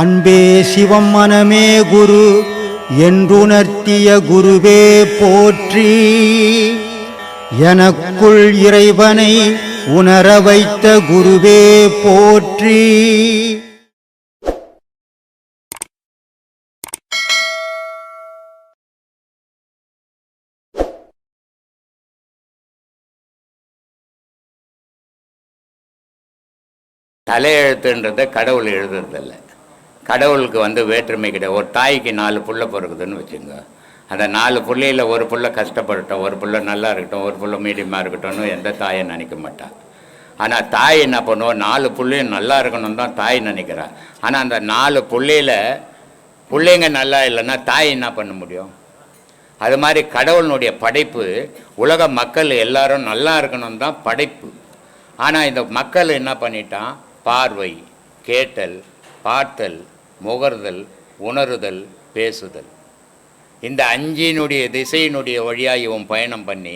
அன்பே சிவம் மனமே குரு என்றுணர்த்திய குருவே போற்றி. எனக்குள் இறைவனை உணர வைத்த குருவே போற்றி. தலையெழுத்துன்றதை கடவுள் எழுதுறதில்லை. கடவுளுக்கு வந்து வேற்றுமை கிடையாது. ஒரு தாய்க்கு நாலு புள்ள பிறகுதுன்னு வச்சுங்க. அந்த நாலு புள்ளையில் ஒரு புள்ள கஷ்டப்படட்டும் ஒரு புள்ள நல்லா இருக்கட்டும் ஒரு புள்ள மீடியமாக இருக்கட்டும்னு எந்த தாயை நினைக்க மாட்டாள் ஆனால் தாய் என்ன பண்ணுவோம் நாலு புள்ளையும் நல்லா இருக்கணும் தான் தாய் நினைக்கிறாள் ஆனால் அந்த நாலு பிள்ளையில் பிள்ளைங்க நல்லா இல்லைன்னா தாய் என்ன பண்ண முடியும்? அது மாதிரி கடவுளினுடைய படைப்பு உலக மக்கள் எல்லாரும் நல்லா இருக்கணும் தான் படைப்பு. ஆனால் இந்த மக்கள் என்ன பண்ணிட்டான்? பார்வை கேட்டல் பார்த்தல் முகர்தல் உணருதல் பேசுதல். இந்த அஞ்சினுடைய திசையினுடைய வழியாக இவன் பயணம் பண்ணி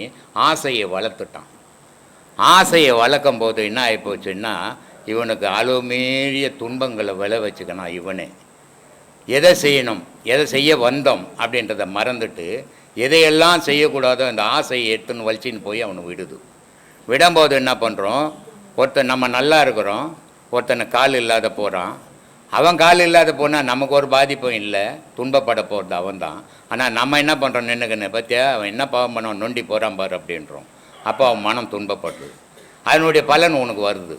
ஆசையை வளர்த்துட்டான். ஆசையை வளர்க்கும் போது என்ன ஆகிப்போச்சுன்னா இவனுக்கு அளவுமீறிய துன்பங்களை விளை வச்சுக்கணும் இவனே. எதை செய்யணும் எதை செய்ய வந்தோம் அப்படின்றத மறந்துட்டு எதையெல்லாம் செய்யக்கூடாதோ அந்த ஆசையை எடுத்துன்னு வலிச்சின்னு போய் அவனை விடுது. விடும்போது என்ன பண்ணுறோம் ஒருத்தன் நம்ம நல்லா இருக்கிறோம் ஒருத்தனை கால் இல்லாத போகிறான் அவன் கால் இல்லாத போனால் நமக்கு ஒரு பாதிப்பும் இல்லை. துன்பப்பட போகிறது அவன் தான் ஆனால் நம்ம என்ன பண்ணுறோம் நின்றுக்குன்னு பற்றியா அவன் என்ன பாவம் பண்ணுவான்? நொண்டி போகிறான் பாரு அப்படின்றோம். அப்போ அவன் மனம் துன்பப்படுது. அதனுடைய பலன் உனக்கு வருது.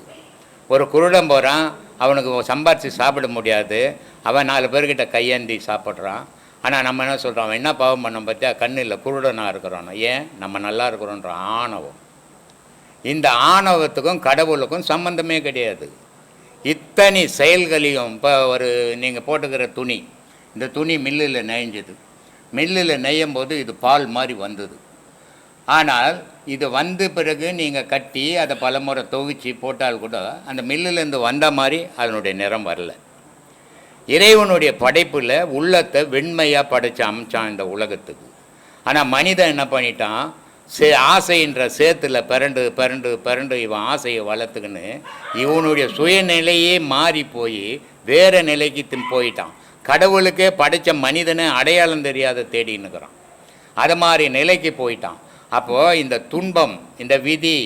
ஒரு குருடன் போகிறான் அவனுக்கு சம்பாரித்து சாப்பிட முடியாது. அவன் நாலு பேர்கிட்ட கையேந்தி சாப்பிட்றான். ஆனால் நம்ம என்ன சொல்கிறோம் அவன் என்ன பாவம் பண்ண பார்த்தியா கண்ணு இல்லை குருடனாக இருக்கிறான். ஏன்? நம்ம நல்லா இருக்கிறோன்ற ஆணவம். இந்த ஆணவத்துக்கும் கடவுளுக்கும் சம்பந்தமே கிடையாது. இத்தனை செயல்களையும் இப்போ ஒரு நீங்கள் போட்டுக்கிற துணி இந்த துணி மில்லில் நெய்ஞ்சது மில்லில் நெய்யும் போது இது பால் மாதிரி வந்தது. ஆனால் இது வந்த பிறகு நீங்கள் கட்டி அதை பலமுறை துவைச்சி போட்டால் கூட அந்த மில்லுலேருந்து வந்த மாதிரி அதனுடைய நிறம் வரல. இறைவனுடைய படைப்பில் உள்ளத்தை வெண்மையாக படைச்சு அமைச்சான் இந்த உலகத்துக்கு. ஆனால் மனிதன் என்ன பண்ணிட்டான்? சே ஆசைன்ற சேத்துல பிறண்டு பிறண்டு பிறண்டு இவன் ஆசையை வளர்த்துக்கின்னு இவனுடைய சுயநிலையே மாறி போய் வேற நிலைக்கு போயிட்டான். கடவுளுக்கே படைச்ச மனிதனை அடையாளம் தெரியாத தேடின்னுக்கிறான் அது மாதிரி நிலைக்கு போயிட்டான். அப்போது இந்த துன்பம் இந்த விதி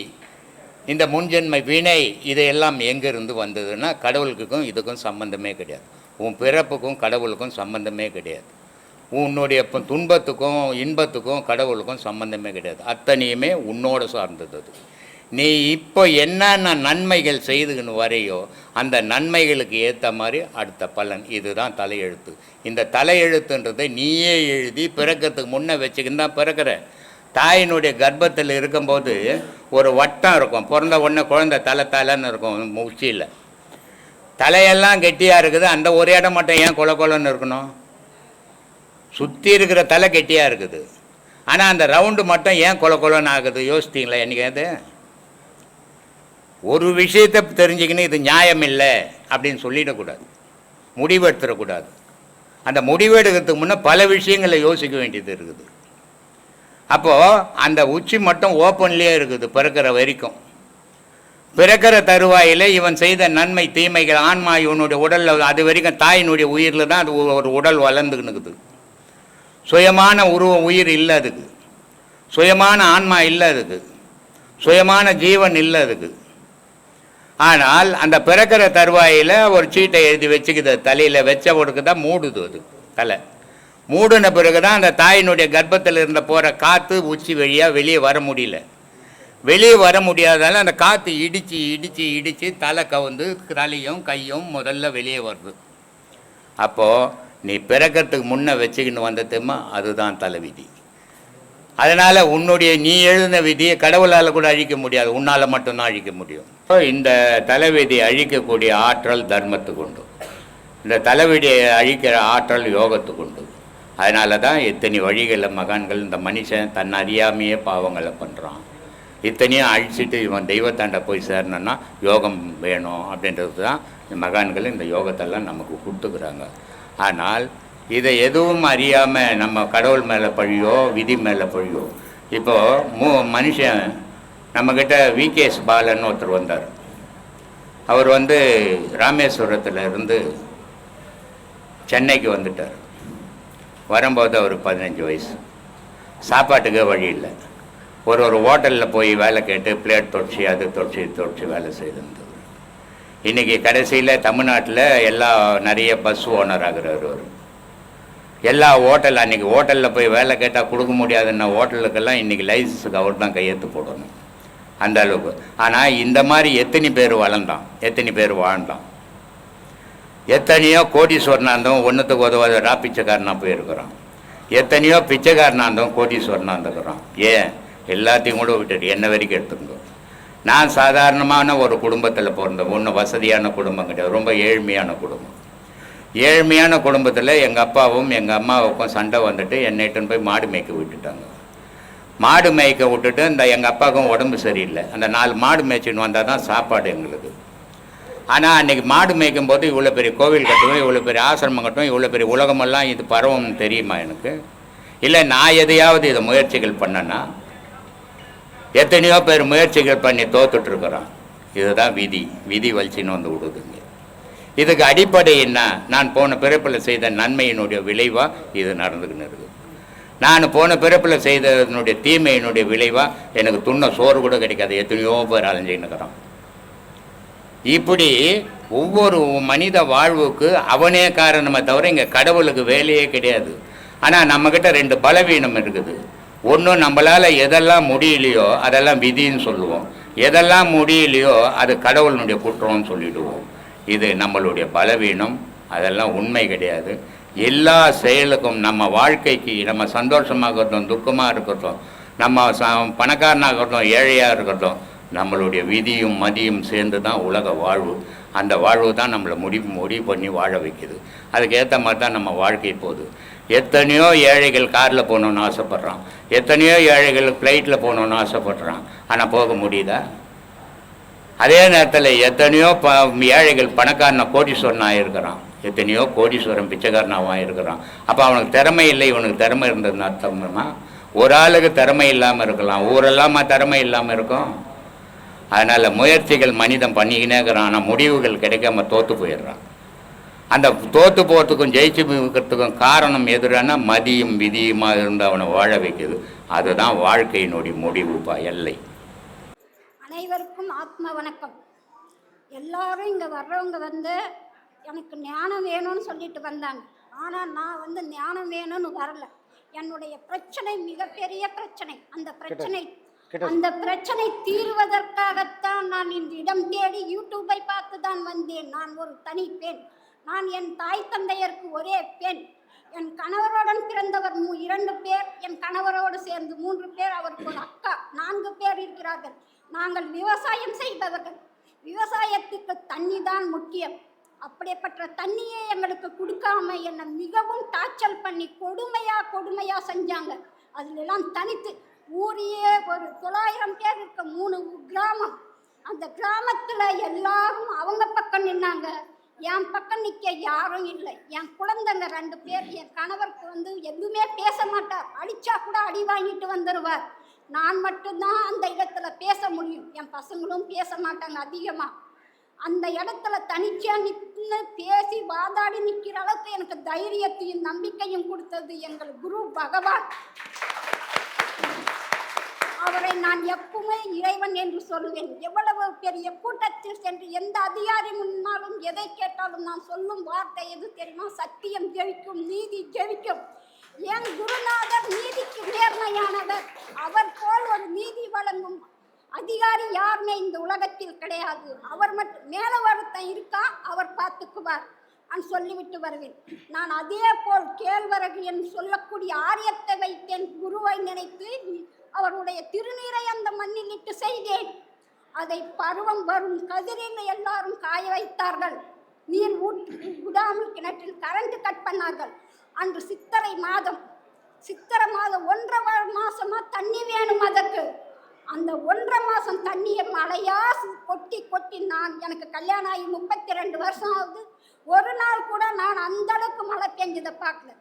இந்த முன்ஜென்மை வினை இதையெல்லாம் எங்கேருந்து வந்ததுன்னா கடவுளுக்கும் இதுக்கும் சம்பந்தமே கிடையாது. உன் பிறப்புக்கும் கடவுளுக்கும் சம்பந்தமே கிடையாது. உன்னுடைய துன்பத்துக்கும் இன்பத்துக்கும் கடவுளுக்கும் சம்பந்தமே கிடையாது. அத்தனையுமே உன்னோட சார்ந்தது. அது நீ இப்போ என்னென்ன நன்மைகள் செய்துக்கின்னு வரையோ அந்த நன்மைகளுக்கு ஏற்ற மாதிரி அடுத்த பலன். இதுதான் தலையெழுத்து. இந்த தலையெழுத்துன்றதை நீயே எழுதி பிறக்கிறதுக்கு முன்னே வச்சுக்கின்னு தான் பிறக்கிற. தாயினுடைய கர்ப்பத்தில் இருக்கும்போது ஒரு வட்டம் இருக்கும். பிறந்த உடனே குழந்தை தலை தலைன்னு இருக்கும் உச்சியில் தலையெல்லாம் கெட்டியாக இருக்குது. அந்த ஒரு இடம் மட்டும் ஏன் கொல கொலன்னு இருக்கணும்? சுற்றி இருக்கிற தலை கெட்டியாக இருக்குது. ஆனால் அந்த ரவுண்டு மட்டும் ஏன் கொல கொலன்னு ஆகுது? யோசித்தீங்களா என்னைக்காவது ஒரு விஷயத்தை தெரிஞ்சுக்கின்னு இது நியாயம் இல்லை அப்படின்னு சொல்லிடக்கூடாது முடிவெடுத்துடக்கூடாது. அந்த முடிவெடுக்கிறதுக்கு முன்னே பல விஷயங்களை யோசிக்க வேண்டியது இருக்குது. அப்போது அந்த உச்சி மட்டும் ஓப்பன்லேயே இருக்குது பிறக்கிற வரைக்கும். பிறக்கிற தருவாயில் இவன் செய்த நன்மை தீமைகள் ஆன்மா இவனுடைய உடலில் அது வரைக்கும் தாயினுடைய உயிரில் தான் அது ஒரு உடல் வளர்ந்துக்கினுக்குது சுயமான உருவ உயிர் இல்லை அதுக்கு சுயமான ஆன்மா இல்லை அதுக்கு சுயமான ஜீவன் இல்லை அதுக்கு ஆனால் அந்த பிறக்கிற தருவாயில் ஒரு சீட்டை எழுதி வச்சுக்குது தலையில் வச்ச ஒடுக்கு தான் மூடுது அது தலை. மூடின பிறகு தான் அந்த தாயினுடைய கர்ப்பத்தில் இருந்த போகிற காற்று உச்சி வழியாக வெளியே வர முடியல. வெளியே வர முடியாததால் அந்த காற்று இடித்து இடித்து இடித்து தலை கவுந்து தலையும் கையும் முதல்ல வெளியே வருது. அப்போது நீ பிறக்கிறதுக்கு முன்னே வச்சுக்கின்னு வந்ததுமா அதுதான் தலைவிதி. அதனால் உன்னுடைய நீ எழுதின விதியை கடவுளால் கூட அழிக்க முடியாது. உன்னால் மட்டும்தான் அழிக்க முடியும். இப்போ இந்த தலைவிதியை அழிக்கக்கூடிய ஆற்றல் தர்மத்துக்கு உண்டு. இந்த தலைவிதியை அழிக்கிற ஆற்றல் யோகத்துக்கு உண்டு. அதனால தான் இத்தனை வழிகளில் மகான்கள் இந்த மனுஷன் தன் அறியாமையே பாவங்களை பண்ணுறான் இத்தனையும் அழிச்சிட்டு இவன் தெய்வத்தாண்டை போய் சேரணுன்னா யோகம் வேணும் அப்படின்றது தான் இந்த மகான்கள் இந்த யோகத்தெல்லாம் நமக்கு கொடுத்துக்கிறாங்க. ஆனால் இதை எதுவும் அறியாமல் நம்ம கடவுள் மேலே பழியோ விதி மேலே பழியோ இப்போது மூ மனுஷன் நம்மக்கிட்ட விகேஎஸ் பாலன் ஒருத்தர் வந்தார். அவர் வந்து ராமேஸ்வரத்தில் இருந்து சென்னைக்கு வந்துட்டார். வரும்போது அவர் பதினஞ்சு வயசு. சாப்பாட்டுக்கே வழி இல்லை. ஒரு ஒரு ஹோட்டலில் போய் வேலை கேட்டு பிளேட் தொடச்சி அது தொடச்சி தொடச்சி வேலை செய்திருந்தார். இன்றைக்கி கடைசியில் தமிழ்நாட்டில் எல்லா நிறைய பஸ் ஓனர் ஆகுறாரு அவர். எல்லா ஹோட்டல் அன்றைக்கி ஹோட்டலில் போய் வேலை கேட்டால் கொடுக்க முடியாதுன்னா ஹோட்டலுக்கெல்லாம் இன்றைக்கி லைசன்ஸுக்கு அவர் தான் கையெழுத்து போடணும். அந்த அளவுக்கு. ஆனால் இந்த மாதிரி எத்தனை பேர் வளர்ந்தான்? எத்தனை பேர் வாழ்ந்தான்? எத்தனையோ கோடீஸ்வரனாக இருந்தவன் ஒன்றுத்துக்கு உதவாத ரா பிச்சைக்காரனாக போயிருக்கிறான். எத்தனையோ பிச்சைக்காரனாக இருந்தவன் கோடீஸ்வரனாக இருந்துக்கிறான் ஏன்? எல்லாத்தையும் கூட விட்டுட்டு என்ன வரைக்கும் எடுத்துக்கோ நான் சாதாரணமான ஒரு குடும்பத்தில் பிறந்தேன் ஒன்றும் வசதியான குடும்பம் கிடையாது ரொம்ப ஏழ்மையான குடும்பம். ஏழ்மையான குடும்பத்தில் எங்கள் அப்பாவும் எங்கள் அம்மாவுக்கும் சண்டை வந்துட்டு என்னைட்டுன்னு போய் மாடு மேய்க்க விட்டுட்டாங்க. மாடு மேய்க்க விட்டுட்டு இந்த எங்கள் அப்பாவுக்கும் உடம்பு சரியில்லை. அந்த நாலு மாடு மேய்ச்சின்னு வந்தால் தான் சாப்பாடு எங்களுக்கு. ஆனால் அன்றைக்கி மாடு மேய்க்கும் போது இவ்வளோ பெரிய கோவில் கட்டுவோம் இவ்வளோ பெரிய ஆசிரமம் கட்டுவோம் இவ்வளோ பெரிய உலகமெல்லாம் இது பரவும் தெரியுமா எனக்கு? இல்லை நான் எதையாவது இதை முயற்சிகள் பண்ணேன்னா எத்தனையோ பேர் முயற்சிகள் பண்ணி தோத்துட்டு இருக்கிறான் இதுதான் விதி. விதி வலிச்சின்னு வந்து விடுதுங்க. இதுக்கு அடிப்படை என்ன? நான் போன பிறப்பில் செய்த நன்மையினுடைய விளைவாக இது நடந்துக்கின்னு இருக்குது. நான் போன பிறப்பில் செய்ததனுடைய தீமையினுடைய விளைவாக எனக்கு துண்ண சோறு கூட கிடைக்காது. எத்தனையோ பேர் அலைஞ்சின்னு இருக்கிறான் இப்படி ஒவ்வொரு மனித வாழ்வுக்கு அவனே காரணமே தவிர இங்கே கடவுளுக்கு வேலையே கிடையாது. ஆனால் நம்மக்கிட்ட ரெண்டு பலவீனம் இருக்குது. ஒன்று நம்மளால் எதெல்லாம் முடியலையோ அதெல்லாம் விதின்னு சொல்லுவோம். எதெல்லாம் முடியலையோ அது கடவுளினுடைய குற்றம்னு சொல்லிடுவோம். இது நம்மளுடைய பலவீனம். அதெல்லாம் உண்மை கிடையாது. எல்லா செயலுக்கும் நம்ம வாழ்க்கைக்கு நம்ம சந்தோஷமாக இருக்கட்டும் துக்கமாக இருக்கட்டும் நம்ம ச பணக்காரனாக இருக்கட்டும் ஏழையாக இருக்கட்டும் நம்மளுடைய விதியும் மதியும் சேர்ந்து தான் உலக வாழ்வு. அந்த வாழ்வு தான் நம்மளை முடிவு முடிவு பண்ணி வாழ வைக்குது. அதுக்கேற்ற மாதிரி தான் நம்ம வாழ்க்கை போகுது. எத்தனையோ ஏழைகள் காரில் போகணுன்னு ஆசைப்பட்றான். எத்தனையோ ஏழைகள் ஃப்ளைட்டில் போகணுன்னு ஆசைப்பட்றான். ஆனால் போக முடியுதா? அதே நேரத்தில் எத்தனையோ ப ஏழைகள் பணக்காரனை கோடீஸ்வரனாக இருக்கிறான் எத்தனையோ கோடீஸ்வரன் பிச்சைக்காரனாகவும் இருக்கிறான் அப்போ அவனுக்கு திறமை இல்லை இவனுக்கு திறமை இருந்ததுன்னு அர்த்தம்னா ஒரு ஆளுக்கு திறமை இல்லாமல் இருக்கலாம். ஊரெல்லாமா திறமை இல்லாமல் இருக்கும். அதனால் முயற்சிகள் மனிதன் பண்ணிக்கினே இருக்கிறான். ஆனால் முடிவுகள் கிடைக்காம தோற்று போயிடுறான். அந்த தோற்று போகிறதுக்கும் ஜெயிச்சு இருக்கிறதுக்கும் காரணம் எதுனா மதியும் விதியுமாக இருந்து அவனை வாழ வைக்குது. அதுதான் வாழ்க்கையினுடைய முடிவுப்பா எல்லை. அனைவருக்கும் ஆத்ம வணக்கம். எல்லாரும் இங்கே வர்றவங்க வந்து எனக்கு ஞானம் வேணும்னு சொல்லிட்டு வந்தாங்க. ஆனால் நான் வந்து ஞானம் வேணும்னு வரல. என்னுடைய பிரச்சனை மிகப்பெரிய பிரச்சனை. அந்த பிரச்சனை அந்த பிரச்சனை தீர்வதற்காகத்தான் நான் இந்த இடம் தேடி யூடியூபை பார்த்து தான் வந்தேன். நான் ஒரு தனி பெண். நான் என் தாய் தந்தையருக்கு ஒரே பெண். என் கணவருடன் பிறந்தவர் இரண்டு பேர் என் கணவரோடு சேர்ந்து மூன்று பேர் அவருக்கு ஒரு அக்கா. நான்கு பேர் இருக்கிறார்கள். நாங்கள் விவசாயம் செய்பவர்கள். விவசாயத்துக்கு தண்ணி தான் முக்கியம். அப்படிப்பட்ட தண்ணியை எங்களுக்கு கொடுக்காம என்னை மிகவும் டார்ச்சல் பண்ணி கொடுமையா கொடுமையா செஞ்சாங்க. அதுலெல்லாம் தனித்து ஊரையே ஒரு தொள்ளாயிரம் பேர் இருக்க மூணு கிராமம். அந்த கிராமத்துல எல்லாரும் அவங்க பக்கம் நின்னாங்க. என் பக்கம் நிற்க யாரும் இல்லை. என் குழந்தைங்க ரெண்டு பேர் என் கணவருக்கு வந்து எதுவுமே பேச மாட்டார். அடித்தா கூட அடி வாங்கிட்டு வந்துடுவார் நான் மட்டும்தான் அந்த இடத்துல பேச முடியும். என் பசங்களும் பேச மாட்டாங்க அதிகமாக அந்த இடத்துல தனிச்சா நின்று பேசி வாதாடி நிற்கிற அளவுக்கு எனக்கு தைரியத்தையும் நம்பிக்கையும் கொடுத்தது எங்கள் குரு பகவான். அவரை நான் எப்பவுமே இறைவன் என்று சொல்லுவேன். எவ்வளவு பெரிய கூட்டத்தில் சென்று எந்த அதிகாரி முன்னாலும் எதை கேட்டாலும் நான் சொல்லும் வார்த்தை எது தெரியுமா? சத்தியம் ஜெயிக்கும் நீதி ஜெயிக்கும். என் குருநாதர் நீதிக்கு நேர்மையானவர். அவர் போல் ஒரு நீதி வழங்கும் அதிகாரி யாருமே இந்த உலகத்தில் கிடையாது. அவர் மட்டும் மேல ஒருத்தன் இருக்கா? அவர் பார்த்துக்குவார். நான் சொல்லிவிட்டு வருவேன். நான் அதே போல் கேழ்வரகு என்று சொல்லக்கூடிய ஆரியத்தை வைத்தேன். குருவை நினைத்து அவருடைய திருநீரை அந்த மண்ணில் இட்டு செய்தேன். அதை பருவம் வரும் கதிரில் எல்லாரும் காய வைத்தார்கள். நீர் ஊட்டி விடாமல் கிணற்றில் கரண்ட் கட் பண்ணார்கள். அன்று சித்திரை மாதம். சித்திரை மாதம் ஒன்றரை மாசமா தண்ணி வேணும் அதற்கு. அந்த ஒன்றரை மாசம் தண்ணியை மழையா கொட்டி கொட்டி நான் எனக்கு கல்யாணம் ஆகி முப்பத்தி ரெண்டு வருஷம் ஆகுது. ஒரு நாள் கூட நான் அந்த அளவுக்கு மழை பெஞ்சதை பார்க்கல.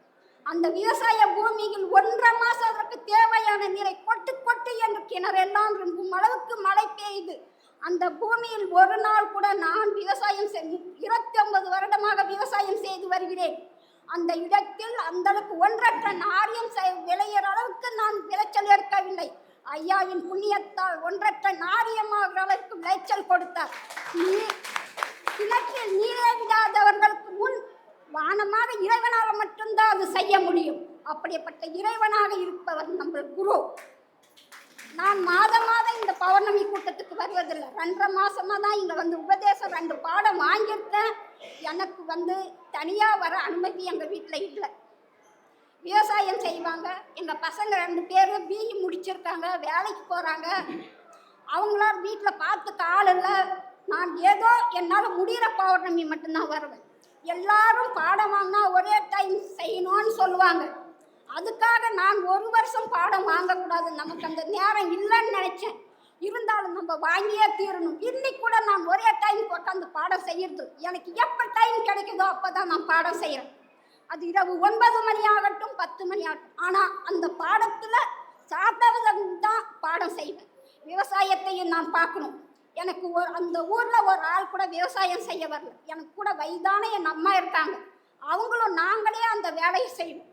அந்த விவசாய பூமியில் ஒன்றரை மாசம் அதற்கு தேவையான நீரை கொட்டு கொட்டு என்று கிணறெல்லாம் இருக்கும் அளவுக்கு மழை பெய்யுது அந்த பூமியில் ஒரு நாள் கூட நான் விவசாயம் செய் இருபத்தி ஒன்பது வருடமாக விவசாயம் செய்து வருகிறேன். அந்த இடத்தில் அந்த அளவுக்கு ஒன்றற்ற நாரியம் செய்- விளையிற அளவுக்கு நான் விளைச்சல் எடுக்கவில்லை. ஐயாவின் புண்ணியத்தால் ஒன்றற்ற நாரியமாகிற அளவுக்கு விளைச்சல் கொடுத்தார். நீ- கிணற்றில் நீரே விடாதவர்களுக்கு முன் வானமாக இறைவனால் மட்டும்தான் அது செய்ய முடியும். அப்படிப்பட்ட இறைவனாக இருப்பவர் நம்ம குரு. நான் மாதம் மாதம் இந்த பௌர்ணமி கூட்டத்துக்கு வருவதில்லை. ரெண்டரை மாசமா தான் இங்க வந்து உபதேசம் ரெண்டு பாடம் வாங்கியிருக்கேன். எனக்கு வந்து தனியா வர அனுமதி எங்க வீட்டில் இல்லை. விவசாயம் செய்வாங்க. எங்க பசங்க ரெண்டு பேர் பிஇ முடிச்சிருக்காங்க வேலைக்கு போறாங்க. அவங்களாம் வீட்டில் பார்த்துக்க ஆள் இல்லை. நான் ஏதோ என்னால் முடிகிற பௌர்ணமி மட்டும்தான் வருவேன். எல்லாரும் பாடம் வாங்கினா ஒரே டைம் செய்யணும்னு சொல்லுவாங்க. அதுக்காக நான் ஒரு வருஷம் பாடம் வாங்கக்கூடாது. நமக்கு அந்த நேரம் இல்லைன்னு நினச்சேன். இருந்தாலும் நம்ம வாங்கியே தீரணும். இன்னைக்கு கூட நான் ஒரே டைம் உட்காந்து பாடம் செய்யறது. எனக்கு எப்போ டைம் கிடைக்குதோ அப்போ தான் நான் பாடம் செய்கிறேன் அது இரவு ஒன்பது மணி ஆகட்டும் பத்து மணி ஆகட்டும். ஆனால் அந்த பாடத்தில் சாப்பிட்டவங்க தான் பாடம் செய்வேன். விவசாயத்தையும் நான் பார்க்கணும். எனக்கு ஒரு அந்த ஊரில் ஒரு ஆள் கூட விவசாயம் செய்ய வரல. எனக்கு கூட வயதான என் அம்மா இருக்காங்க. அவங்களும் நாங்களே அந்த வேலையை செய்யணும்.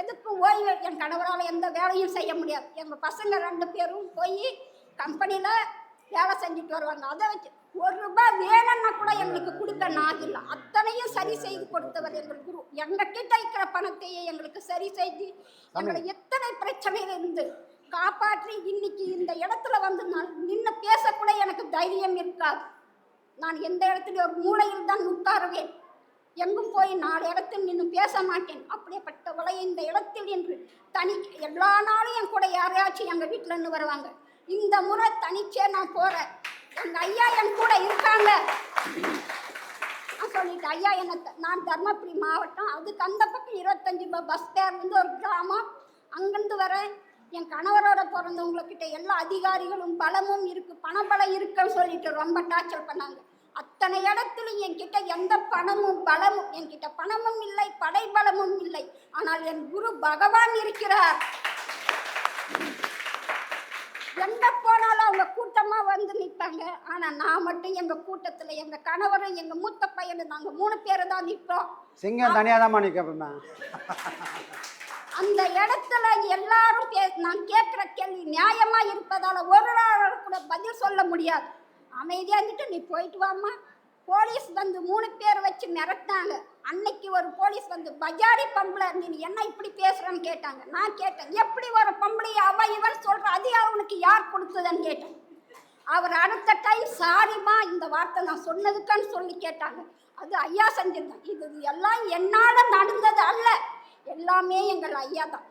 எதுக்கும் ஓய்வு என் கணவரால் எந்த வேலையும் செய்ய முடியாது. எங்கள் பசங்க ரெண்டு பேரும் போய் கம்பெனியில் வேலை செஞ்சுட்டு வருவாங்க. அதை வச்சு ஒரு ரூபாய் வேணும்னா கூட எங்களுக்கு கொடுக்க நான் இல்லை. அத்தனையும் சரி செய்து கொடுத்தவர் எங்கள் குரு. எங்க கிட்ட இருக்கிற பணத்தையே எங்களுக்கு சரி செய்து எங்களை எத்தனை பிரச்சனையில இருந்து காப்பாற்றி இன்னைக்கு இந்த இடத்துல வந்து நான் நின்று பேசக்கூட எனக்கு தைரியம் இருக்காது. நான் எந்த இடத்துல ஒரு மூலையில் தான் உட்காருவேன். எங்கும் போய் நாலு இடத்தில் நின்று பேச மாட்டேன். அப்படிப்பட்டவளை இந்த இடத்தில் என்று தனி எல்லா நாளும் என் கூட யாரையாச்சும் எங்கள் வீட்டில் இருந்து வருவாங்க. இந்த முறை தனிச்சே நான் போகிறேன் எங்கள் ஐயா என் கூட இருக்காங்க. நான் சொல்லிட்டு ஐயா என்ன நான் தர்மபுரி மாவட்டம். அதுக்கு அந்த பக்கம் இருபத்தஞ்சி பஸ் ஸ்டேர்லேருந்து ஒரு கிராமம். அங்கேருந்து வரேன். என் கணவரோட பிறந்தவங்கக்கிட்ட எல்லா அதிகாரிகளும் பலமும் இருக்கு பணபலம் இருக்குன்னு சொல்லிட்டு ரொம்ப டார்ச்சர் பண்ணாங்க. அத்தனை இடத்துலையும் என்கிட்ட எந்த பணமும் பலமும் என்கிட்ட பணமும் இல்லை படை பலமும் இல்லை. ஆனால் என் குரு பகவான் இருக்கிறார். எங்க போனாலும் அவங்க கூட்டமா வந்து நிற்பாங்க ஆனா நான் மட்டும் எங்க கூட்டத்துல எங்க கணவரும் எங்க மூத்த பையனும் நாங்க மூணு பேரை தான் நிற்போம் சிங்கம் தனியாக தான் நிற்கப்பா அந்த இடத்துல எல்லாரும் பே நான் கேட்குற கேள்வி நியாயமாக இருப்பதால் ஒரு நாள் கூட பதில் சொல்ல முடியாது. அமைதியாக இருந்துட்டு நீ போயிட்டு வாம்மா. போலீஸ் வந்து மூணு பேர் வச்சு மிரட்டினாங்க. அன்னைக்கு ஒரு போலீஸ் வந்து பஜாரி பொம்பளை நீ என்ன இப்படி பேசுகிறேன்னு கேட்டாங்க. நான் கேட்டேன் எப்படி ஒரு பொம்பளை அவ இவன் சொல்கிற அது அவனுக்கு யார் கொடுத்ததுன்னு கேட்டேன். அவர் அடுத்த டைம் சாரிம்மா இந்த வார்த்தை நான் சொன்னதுக்கான்னு சொல்லி கேட்டாங்க. அது ஐயா செஞ்சிருந்தேன். இது எல்லாம் என்னால் நடந்தது அல்ல. எல்லாமே எங்கள் ஐயா தான்.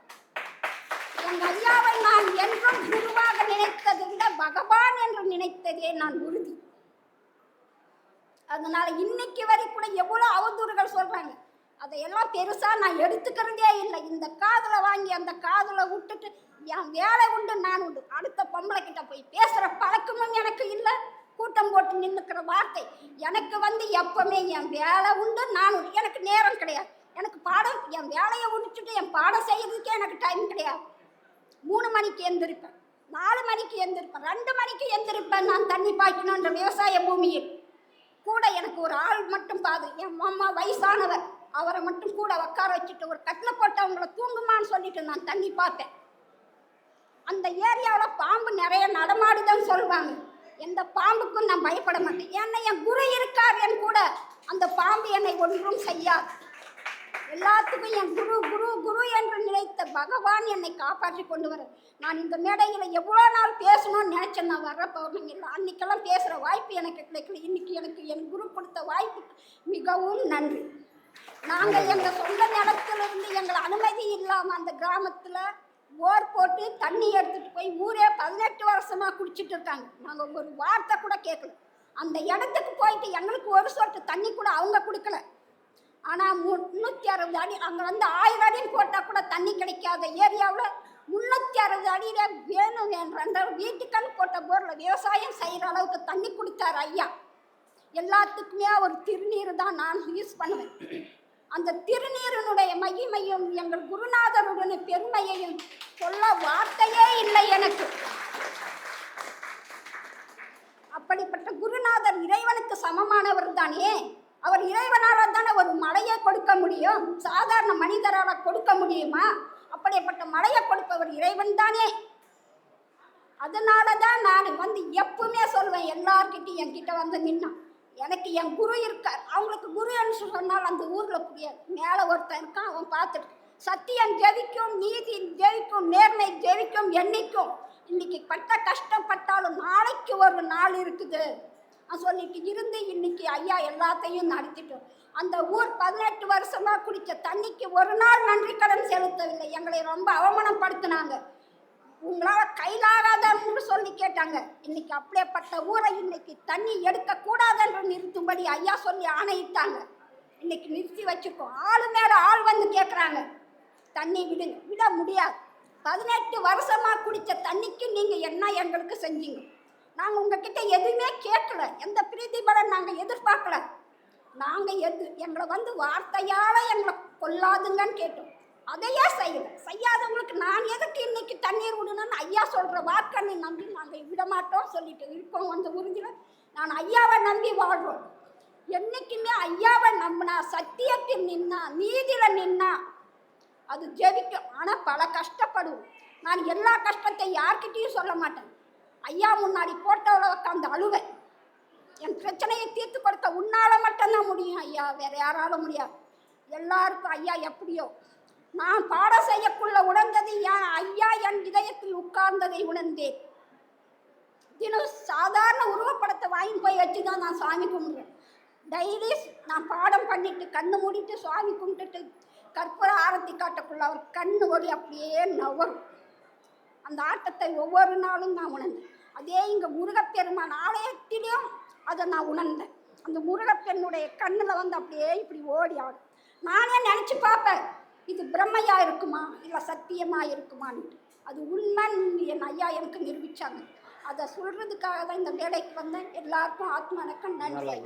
எங்கள் ஐயாவை நான் என்றும் குருவாக நினைத்ததை விட பகவான் என்று நினைத்ததே நான் உறுதி. அதனால இன்னைக்கு வரை கூட எவ்வளோ அவதூறுகள் சொல்றாங்க. அதையெல்லாம் பெருசா நான் எடுத்துக்கிறதே இல்லை. இந்த காதுல வாங்கி அந்த காதுல விட்டுட்டு என் வேலை உண்டு நான் உண்டு. அடுத்த பொம்பளை கிட்ட போய் பேசுற பழக்கமும் எனக்கு இல்லை. கூட்டம் போட்டு நின்னுக்கிற வார்த்தை எனக்கு வந்து எப்பவுமே என் வேலை உண்டு நான் உண்டு. எனக்கு நேரம் கிடையாது. எனக்கு பாடம் என் வேலையை முடிச்சுட்டு என் பாடம் செய்யறதுக்கே எனக்கு டைம் கிடையாது. மூணு மணிக்கு எந்திருப்பேன். நாலு மணிக்கு எந்திருப்பேன். ரெண்டு மணிக்கு எந்திருப்பேன். நான் தண்ணி பாய்க்கணுன்ற விவசாய பூமியில். கூட எனக்கு ஒரு ஆள் மட்டும் பாது. என் அம்மா வயசானவர். அவரை மட்டும் கூட உட்கார வச்சுட்டு ஒரு கட்டில் போட்டு அவங்கள தூங்குமான்னு சொல்லிட்டு நான் தண்ணி பார்த்தேன் அந்த ஏரியாவில் பாம்பு நிறைய நடமாடுதான் சொல்லுவாங்க. எந்த பாம்புக்கும் நான் பயப்பட மாட்டேன். ஏன்னா என் குரு இருக்கார் என் கூட. அந்த பாம்பு என்னை ஒன்றும் செய்யாது. எல்லாத்துக்கும் என் குரு குரு குரு என்று நினைத்த பகவான் என்னை காப்பாற்றி கொண்டு வர. நான் இந்த மேடையில் எவ்வளோ நாள் பேசணும்னு நினைச்சேன். நான் வர்ற பௌர்ணமியில் அன்னைக்கெல்லாம் பேசுகிற வாய்ப்பு எனக்கு கிடைக்கல. இன்னைக்கு எனக்கு என் குரு கொடுத்த வாய்ப்பு மிகவும் நன்றி. நாங்கள் எங்கள் சொந்த நிலத்திலிருந்து எங்கள் அனுமதி இல்லாமல் அந்த கிராமத்தில் போர் போட்டு தண்ணி எடுத்துகிட்டு போய் ஊரே பதினெட்டு வருஷமாக குடிச்சிட்டு இருக்காங்க. நாங்கள் ஒரு வார்த்தை கூட கேட்கல. அந்த இடத்துக்கு போயிட்டு எங்களுக்கு ஒரு சொட்டு தண்ணி கூட அவங்க கொடுக்கல. ஆனால் முந்நூற்றி அறுபது அடி அங்கே வந்து ஆயிரம் அடின்னு போட்டால் கூட தண்ணி கிடைக்காத ஏரியாவில் முந்நூற்றி அறுபது அடியில் வேணும் என்ற ரெண்டாவது வீட்டுக்கன்னு போட்ட போரில் விவசாயம் செய்கிற அளவுக்கு தண்ணி கொடுத்தார் ஐயா. எல்லாத்துக்குமே ஒரு திருநீர் தான் நான் யூஸ் பண்ணுவேன். அந்த திருநீரினுடைய மகிமையும் எங்கள் குருநாதருடைய பெருமையையும் சொல்ல வார்த்தையே இல்லை எனக்கு. அப்படிப்பட்ட குருநாதர் இறைவனுக்கு சமமானவர் தானே? அவர் இறைவனால் தானே ஒரு மலையை கொடுக்க முடியும்? சாதாரண மனிதரால் கொடுக்க முடியுமா? அப்படிப்பட்ட மலையை கொடுப்பவர் இறைவன் தானே அதனால தான் நான் வந்து எப்பவுமே சொல்வேன் எல்லார்கிட்டையும் என்கிட்ட வந்து நின்னான் எனக்கு என் குரு இருக்கார். அவங்களுக்கு குருன்னு சொன்னால் அந்த ஊரில் புரியாது. மேலே ஒருத்தன் இருக்கான் அவன் பார்த்துட்டு சத்தியம் ஜெயிக்கும் நீதி ஜெயிக்கும் நேர்மை ஜெயிக்கும் என்னைக்கும். இன்னைக்கு பட்ட கஷ்டப்பட்டாலும் நாளைக்கு ஒரு நாள் இருக்குது. சொல்லிட்டு இருந்து இன்னைக்கு ஐயா எல்லாத்தையும் நடத்திட்டோம். அந்த ஊர் பதினெட்டு வருஷமா குடிச்ச தண்ணிக்கு ஒரு நாள் நன்றி கடன் செலுத்தவில்லை. எங்களை ரொம்ப அவமானப்படுத்தினாங்க. உங்களால் கையிலாகாதன்னு சொல்லி கேட்டாங்க. இன்னைக்கு அப்படியேப்பட்ட ஊரை இன்னைக்கு தண்ணி எடுக்கக்கூடாதென்று நிறுத்தும்படி ஐயா சொல்லி ஆணையிட்டாங்க. இன்னைக்கு நிறுத்தி வச்சுக்கோ. ஆள் மேலே ஆள் வந்து கேட்குறாங்க தண்ணி விடுங்க. விட முடியாது. பதினெட்டு வருஷமா குடிச்ச தண்ணிக்கு நீங்கள் என்ன எங்களுக்கு செஞ்சீங்க? நாங்கள் உங்ககிட்ட எதுவுமே கேட்கல. எந்த பிரதிபலன் நாங்கள் எதிர்பார்க்கல. நாங்கள் எது எங்களை வந்து வார்த்தையால் எங்களை கொல்லாதுங்கன்னு கேட்டோம். அதையே செய்யல. செய்யாதவங்களுக்கு நான் எதுக்கு இன்னைக்கு தண்ணீர் விடணும்னு ஐயா சொல்கிற வாக்கண்ணை நம்பி நாங்கள் விட மாட்டோம் சொல்லிட்டு இருப்போம் அந்த உறுதியில் நான் ஐயாவை நம்பி வாழ்றோம். என்றைக்குமே ஐயாவை நம்பினா சத்தியத்தில் நின்னா நீதியில் நின்னா அது ஜெபிக்கும். ஆனால் பல கஷ்டப்படுவோம். நான் எல்லா கஷ்டத்தை யார்கிட்டையும் சொல்ல மாட்டேன். ஐயா முன்னாடி போட்டோவில் உட்காந்து அழுவேன் என் பிரச்சனையை தீர்த்து கொடுத்த உன்னால் மட்டும்தான் முடியும் ஐயா. வேற யாராலும் முடியாது. எல்லாருக்கும் ஐயா எப்படியோ. நான் பாடம் செய்யக்குள்ள உணர்ந்தது என் ஐயா என் இதயத்தில் உட்கார்ந்ததை உணர்ந்தேன். தினம் சாதாரண உருவப்படத்தை வாங்கி போய் வச்சு தான் நான் சாமி கும்பிடுவேன் டெய்லி நான் பாடம் பண்ணிட்டு கண்ணு மூடிட்டு சாமி கும்பிட்டுட்டு கற்பூர ஆரத்தி காட்டக்குள்ள அவர் கண்ணு ஒளி அப்படியே நவரும். அந்த ஆட்டத்தை ஒவ்வொரு நாளும் நான் உணர்ந்தேன். அதே இங்கே முருகப்பெருமான் ஆலயத்திலையும் அதை நான் உணர்ந்தேன். அந்த முருகப்பெண்ணுடைய கண்ணில் வந்து அப்படியே இப்படி ஓடி ஆடும். நானே நினச்சி பார்ப்பேன் இது பிரம்மையா இருக்குமா இல்லை சத்தியமாக இருக்குமான்ட்டு அது உண்மைன்னு என் ஐயா எனக்கு நிரூபிச்சாங்க. அதை சொல்கிறதுக்காக தான் இந்த வேலைக்கு வந்தேன். எல்லாருக்கும் ஆத்ம வணக்கம் நன்றி